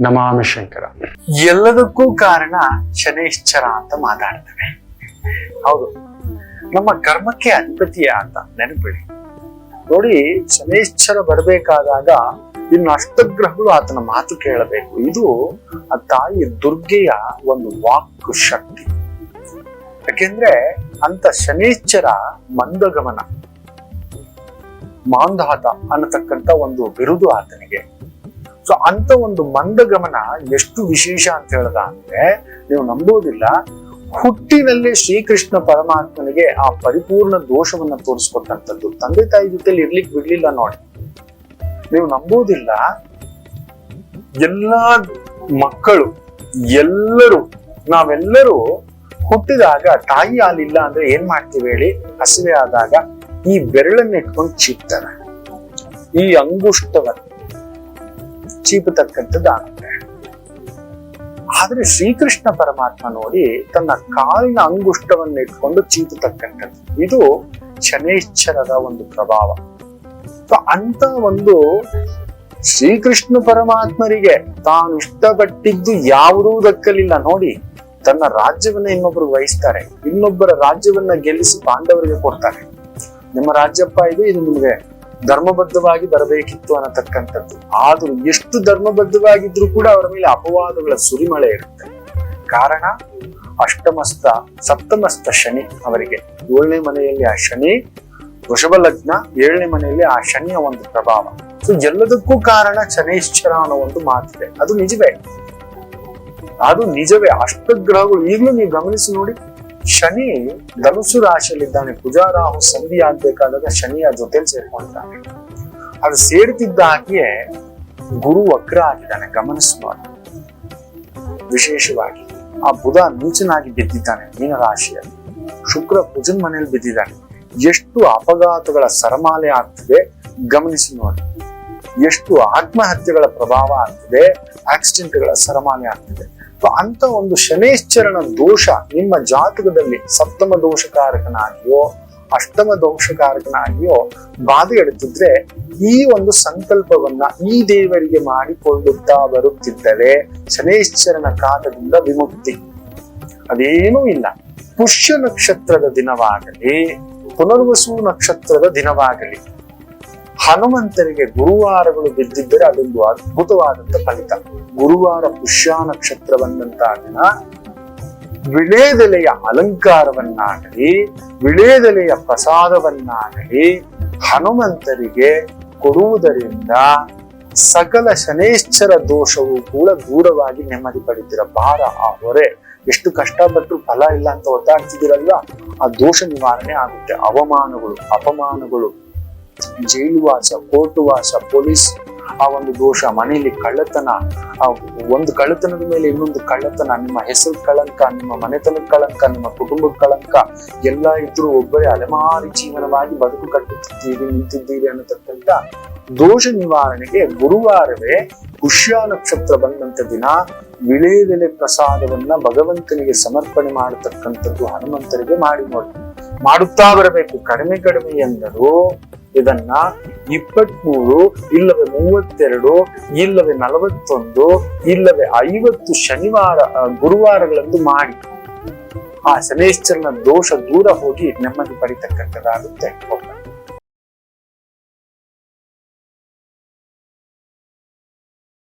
ನಮಾಮಿ ಶಂಕರ ಎಲ್ಲದಕ್ಕೂ ಕಾರಣ ಶನೈಶ್ಚರ ಅಂತ ಮಾತಾಡ್ತೇವೆ. ಹೌದು. ನಮ್ಮ ಕರ್ಮಕ್ಕೆ ಅಧಿಪತಿಯ ಅಂತ ನೆನಪಿಡಿ. ನೋಡಿ, ಶನೈಶ್ಚರ ಬರಬೇಕಾದಾಗ ಇನ್ನು ಅಷ್ಟಗ್ರಹಗಳು ಆತನ ಮಾತು ಕೇಳಬೇಕು. ಇದು ಆ ತಾಯಿ ದುರ್ಗೆಯ ಒಂದು ವಾಕ್ ಶಕ್ತಿ. ಯಾಕೆಂದ್ರೆ ಅಂತ ಶನೈಶ್ಚರ ಮಂದಗಮನ ಮಾಂಧಾತ ಅನ್ನತಕ್ಕಂತ ಒಂದು ಬಿರುದು ಆತನಿಗೆ. ಸೊ ಅಂತ ಒಂದು ಮಂದಗಮನ ಎಷ್ಟು ವಿಶೇಷ ಅಂತ ಹೇಳ್ದ ಅಂದ್ರೆ ನೀವು ನಂಬೋದಿಲ್ಲ ಹುಟ್ಟಿನಲ್ಲಿ ಶ್ರೀಕೃಷ್ಣ ಪರಮಾತ್ಮನಿಗೆ ಆ ಪರಿಪೂರ್ಣ ದೋಷವನ್ನ ತೋರಿಸ್ಕೊಟ್ಟಂತದ್ದು ತಂದೆ ತಾಯಿ ಜೊತೆಲಿ ಇರ್ಲಿಕ್ಕೆ ಬಿಡ್ಲಿಲ್ಲ ನೋಡಿ. ನೀವು ನಂಬೋದಿಲ್ಲ ಎಲ್ಲಾ ಮಕ್ಕಳು, ಎಲ್ಲರೂ, ನಾವೆಲ್ಲರೂ ಹುಟ್ಟಿದಾಗ ತಾಯಿ ಹಾಲಿಲ್ಲ ಅಂದ್ರೆ ಏನ್ ಮಾಡ್ತೀವಿ ಹೇಳಿ? ಹಸಿವೆ ಆದಾಗ ಈ ಬೆರಳನ್ನ ಇಟ್ಕೊಂಡು ಚಿಕ್ತಾರೆ ಈ ಅಂಗುಷ್ಟವನ್ನ. ಚೀಪತಕ್ಕಂಥದ್ದು ಆಗುತ್ತೆ ಆದ್ರೆ ಶ್ರೀಕೃಷ್ಣ ಪರಮಾತ್ಮ ನೋಡಿ ತನ್ನ ಕಾಲಿನ ಅಂಗುಷ್ಟವನ್ನು ಇಟ್ಕೊಂಡು ಚೀಪತಕ್ಕಂಥದ್ದು ಇದು ಶನೇಶ್ವರದ ಒಂದು ಪ್ರಭಾವ. ಅಂತ ಒಂದು ಶ್ರೀಕೃಷ್ಣ ಪರಮಾತ್ಮರಿಗೆ ತಾನು ಇಷ್ಟಪಟ್ಟಿದ್ದು ಯಾವುದೂ ದಕ್ಕಲಿಲ್ಲ. ನೋಡಿ, ತನ್ನ ರಾಜ್ಯವನ್ನ ಇನ್ನೊಬ್ರು ವಹಿಸ್ತಾರೆ. ಇನ್ನೊಬ್ಬರ ರಾಜ್ಯವನ್ನ ಗೆಲ್ಲಿಸಿ ಪಾಂಡವರಿಗೆ ಕೊಡ್ತಾರೆ. ನಿಮ್ಮ ರಾಜ್ಯಪ್ಪ ಇದು ಇದು ನಿಮಗೆ ಧರ್ಮಬದ್ಧವಾಗಿ ಬರಬೇಕಿತ್ತು ಅನ್ನತಕ್ಕಂಥದ್ದು. ಆದ್ರೂ ಎಷ್ಟು ಧರ್ಮಬದ್ಧವಾಗಿದ್ರು ಕೂಡ ಅವರ ಮೇಲೆ ಅಪವಾದಗಳ ಸುರಿಮಳೆ ಇರುತ್ತೆ. ಕಾರಣ, ಅಷ್ಟಮಸ್ತ, ಸಪ್ತಮಸ್ತ ಶನಿ ಅವರಿಗೆ. ಏಳನೇ ಮನೆಯಲ್ಲಿ ಆ ಶನಿ, ವೃಷಭ ಲಗ್ನ, ಏಳನೇ ಮನೆಯಲ್ಲಿ ಆ ಶನಿಯ ಒಂದು ಪ್ರಭಾವ. ಸೊ ಎಲ್ಲದಕ್ಕೂ ಕಾರಣ ಶನೈಶ್ಚರ ಅನ್ನೋ ಒಂದು ಮಾತಿದೆ. ಅದು ನಿಜವೇ. ಅದು ನಿಜವೇ. ಅಷ್ಟಗ್ರಹಗಳು, ಈಗಲೂ ನೀವು ಗಮನಿಸಿ ನೋಡಿ. ಶನಿ ಧನುಸು ರಾಶಿಯಲ್ಲಿದ್ದಾನೆ, ಕುಜಾರಾಹು ಸಂಧಿ ಆಗ್ಬೇಕಾದಾಗ ಶನಿಯ ಜೊತೆಲಿ ಸೇರ್ಕೊಂಡಿದ್ದಾನೆ ಅದು ಸೇರ್ತಿದ್ದ ಹಾಗೆಯೇ ಗುರು ವಕ್ರ ಆಗಿದ್ದಾನೆ ಗಮನಿಸಬಾರ್ದು ವಿಶೇಷವಾಗಿ ಆ ಬುಧ ನೀಚನಾಗಿ ಬಿದ್ದಿದ್ದಾನೆ, ಮೀನ ರಾಶಿಯಲ್ಲಿ. ಶುಕ್ರ ಕುಜನ್ ಮನೆಯಲ್ಲಿ ಬಿದ್ದಿದ್ದಾನೆ. ಎಷ್ಟು ಅಪಘಾತಗಳ ಸರಮಾಲೆ ಆಗ್ತದೆ, ಗಮನಿಸಿ ನೋಡಿ. ಎಷ್ಟು ಆತ್ಮಹತ್ಯೆಗಳ ಪ್ರಭಾವ ಆಗ್ತಿದೆ ಆಕ್ಸಿಡೆಂಟ್ಗಳ ಸರಮಾಲೆ ಆಗ್ತಿದೆ. ಅಂತ ಒಂದು ಶನೈಶ್ಚರಣ ದೋಷ ನಿಮ್ಮ ಜಾತಕದಲ್ಲಿ ಸಪ್ತಮ ದೋಷಕಾರಕನಾಗಿಯೋ, ಅಷ್ಟಮ ದೋಷಕಾರಕನಾಗಿಯೋ ಬಾಧೆ ಎಡುತ್ತಿದ್ರೆ ಈ ಒಂದು ಸಂಕಲ್ಪವನ್ನ ಈ ದೇವರಿಗೆ ಮಾಡಿಕೊಳ್ಳುತ್ತಾ ಬರುತ್ತಿದ್ದರೆ ಶನೇಶ್ಚರನ ಕಾಲದಿಂದ ವಿಮುಕ್ತಿ. ಅದೇನೂ ಇಲ್ಲ. ಪುಷ್ಯ ನಕ್ಷತ್ರದ ದಿನವಾಗಲಿ, ಪುನರ್ವಸು ನಕ್ಷತ್ರದ ದಿನವಾಗಲಿ ಹನುಮಂತರಿಗೆ ಗುರುವಾರಗಳು ಬಿದ್ದಿದ್ದರೆ ಅದೊಂದು ಅದ್ಭುತವಾದಂತ ಫಲಿತ. ಗುರುವಾರ ಪುಷ್ಯ ನಕ್ಷತ್ರ ಬಂದಂತ ದಿನ ವಿಳೇದೆಲೆಯ ಅಲಂಕಾರವನ್ನಾಗಲಿ ವಿಳೇದೆಲೆಯ ಪ್ರಸಾದವನ್ನಾಗಲಿ ಹನುಮಂತರಿಗೆ ಕೊಡುವುದರಿಂದ ಸಕಲ ಶನೇಶ್ಚರ ದೋಷವು ಕೂಡ ದೂರವಾಗಿ ನೆಮ್ಮದಿ ಪಡಿತೀರ ಭಾರ ಆ ಹೊರೆ. ಎಷ್ಟು ಕಷ್ಟಪಟ್ಟು ಫಲ ಇಲ್ಲ ಅಂತ ಒತ್ತಾಯಿಸಿದಿರಲ್ಲ ಆ ದೋಷ ನಿವಾರಣೆ ಆಗುತ್ತೆ. ಅವಮಾನಗಳು, ಅಪಮಾನಗಳು. ಜೈಲುವಾಸ, ಕೋರ್ಟುವಾಸ, ಪೊಲೀಸ್ ಆ ಒಂದು ದೋಷ, ಮನೆಯಲ್ಲಿ ಕಳ್ಳತನ, ಆ ಒಂದು ಕಳ್ಳತನದ ಮೇಲೆ ಇನ್ನೊಂದು ಕಳ್ಳತನ, ನಿಮ್ಮ ಹೆಸರು ಕಳಂಕ, ನಿಮ್ಮ ಮನೆತನದ ಕಳಂಕ, ನಿಮ್ಮ ಕುಟುಂಬದ ಕಳಂಕ, ಎಲ್ಲ ಇದ್ರು ಒಬ್ಬರೇ ಅಲೆಮಾರಿ ಜೀವನವಾಗಿ ಬದುಕು ಕಟ್ಟುತ್ತಿದ್ದೀರಿ, ನಿಂತಿದ್ದೀರಿ ಅನ್ನತಕ್ಕಂಥ ದೋಷ ನಿವಾರಣೆಗೆ ಗುರುವಾರವೇ ಪುಷ್ಯ ನಕ್ಷತ್ರ ಬಂದಂತ ದಿನ ವಿಳೆದೆಲೆ ಪ್ರಸಾದವನ್ನ ಭಗವಂತನಿಗೆ ಸಮರ್ಪಣೆ ಮಾಡತಕ್ಕಂಥದ್ದು ಹನುಮಂತರಿಗೆ ಮಾಡಿ ನೋಡಿ. ಮಾಡುತ್ತಾ ಬರಬೇಕು. ಕಡಿಮೆ ಕಡಿಮೆ ಎಂದರು ಇದನ್ನ ಇಪ್ಪತ್ಮೂರು, ಇಲ್ಲವೇ ಮೂವತ್ತೆರಡು, ಇಲ್ಲವೇ ನಲವತ್ತೊಂದು, ಇಲ್ಲವೇ ಐವತ್ತು ಶನಿವಾರ ಗುರುವಾರಗಳಂದು ಮಾಡಿ. ಆ ಶನೇಶ್ವರನ ದೋಷ ದೂರ ಹೋಗಿ ನೆಮ್ಮದಿ ಪಡಿತಕ್ಕಂಥದ್ದಾಗುತ್ತೆ.